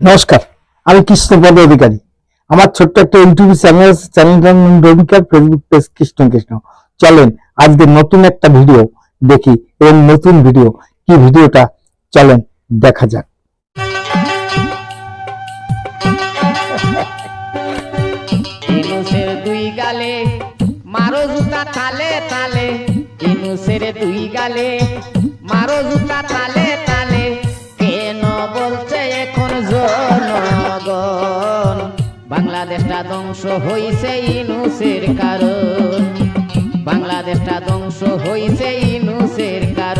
নমস্কার, আমি কৃষ্ণপদ অধিকারী। আমার ছোট্ট একটা ইউটিউব চ্যানেল, চ্যানেলটার নাম রবিকার ফেসবুক পেজ কৃষ্ণ কৃষ্ণ। চলেন, আজকে নতুন একটা ভিডিও দেখি এবং নতুন ভিডিও কি ভিডিওটা চলেন, দেখা যাক। মারো জুতা তালে তালে দুই গালে মারো জুতা ধ্বংস হইছে ইনুসের কারণ। বাংলাদেশটা ধ্বংস হইছে ইনুসের কারণ।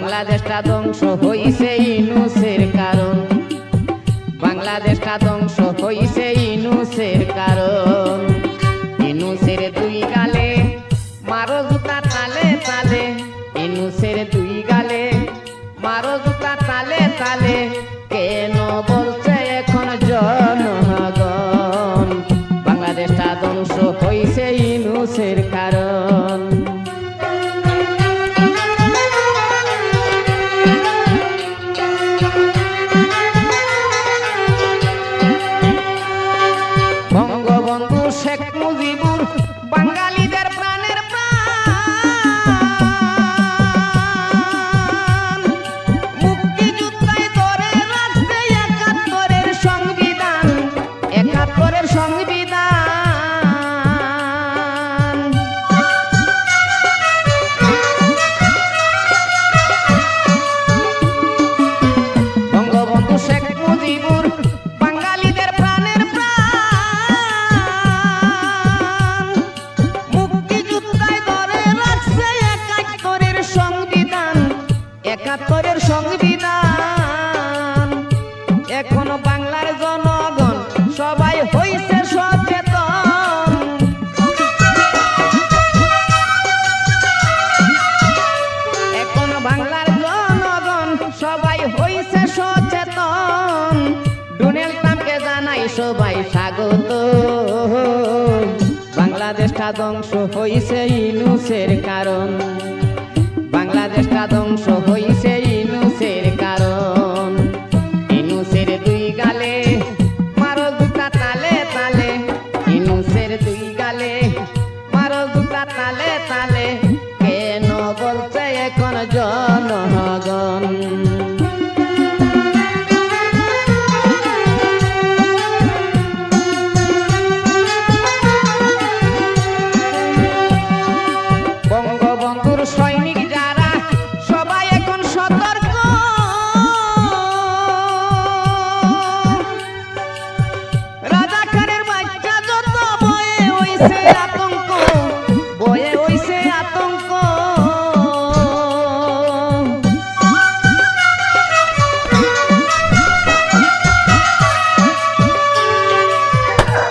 বাংলাদেশটা ধ্বংস হইছে ইনুসের কারণ। বাংলাদেশটা ধ্বংস হইছে ইনুসের কারণ। ইনুসের দুই গালে মারো জুতা তালে তালে। ইনুসের দুই গালে মারো জুতা তালে তালে। কেন বলছে এখন জনগণ? বাংলাদেশটা ধ্বংস হইছে ইনুসের কারণ। विभू बंगाली दर्पण সবাই স্বাগত। বাংলাদেশটা ধ্বংস হইছে ইনুসের কারণ। বাংলাদেশটা ধ্বংস হইছে ইনুসের কারণ। ইনুসের দুই গালে মারো দুটা তালে তালে। ইনুসের দুই গালে মারো দুটা তালে তালে। কেন বলছে এখন জনগণ?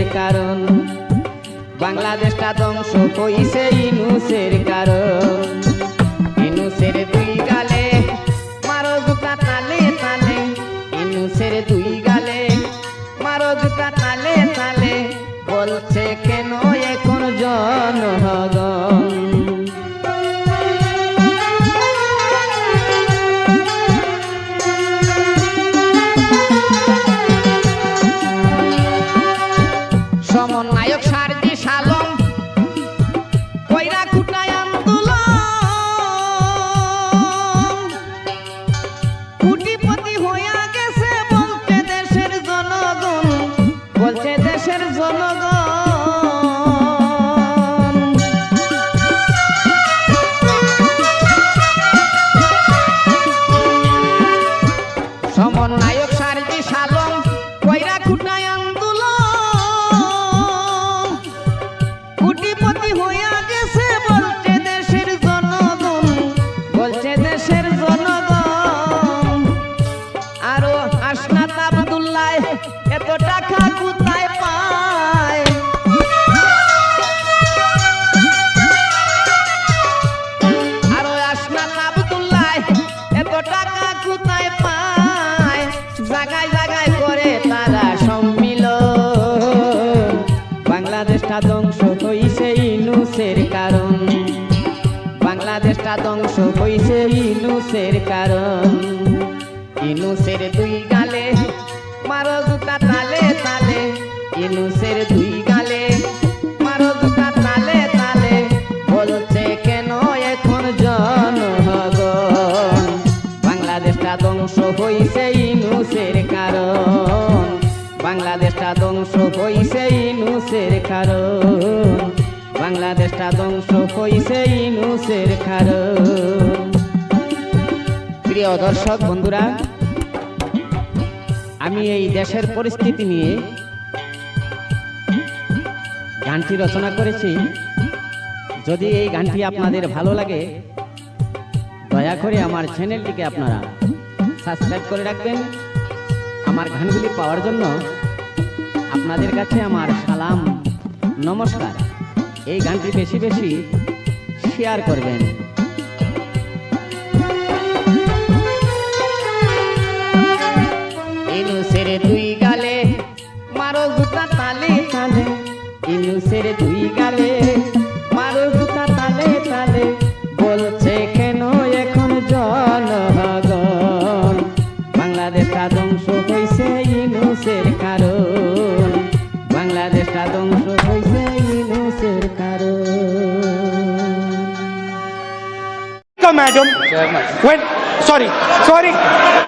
ইনুসের কারণ। বাংলাদেশটা ধ্বংস হইছে ইনুসের কারণ। ইনুসের দুই গালে, মারো জুতা তালে তালে। ইনুসের দুই গালে, মারো জুতা তালে তালে। বলছে কেন এখন জনগণ বাংলাদেশটা ধ্বংস হইছে ইনুসের কারণ। ইনুসের দুই গালে, মারো জুতা তালে তালে। ইনুসের দুই গালে, মারো জুতা তালে তালে। বলছে কেন এখন জনগণ? বাংলাদেশটা ধ্বংস হইছে ইনুসের কারণ। বাংলাদেশটা ধ্বংস হইছে ইনুসের কারণ। ধ্বংস হইছে ইনুসের প্রিয় দর্শক, বন্ধুরা, আমি এই দেশের পরিস্থিতি নিয়ে গানটি রচনা করেছি। যদি এই গানটি আপনাদের ভালো লাগে, দয়া করে আমার চ্যানেলটিকে আপনারা সাবস্ক্রাইব করে রাখবেন। আমার গানগুলি পাওয়ার জন্য আপনাদের কাছে আমার সালাম, নমস্কার। এই গানটি বেশি বেশি শেয়ার করবেন। ইনুসের দুই গালে মারো জুতা তালে তালে। ইনুসের দুই গালে মারো জুতা তালে তালে। বলছে কেন এখন জনগণ বাংলাদেশটা ধ্বংস হয়েছে ইনুসের কারণ। বাংলাদেশটা ধ্বংস হয়েছে ইনুসের কারণ madam. When, sorry, sorry.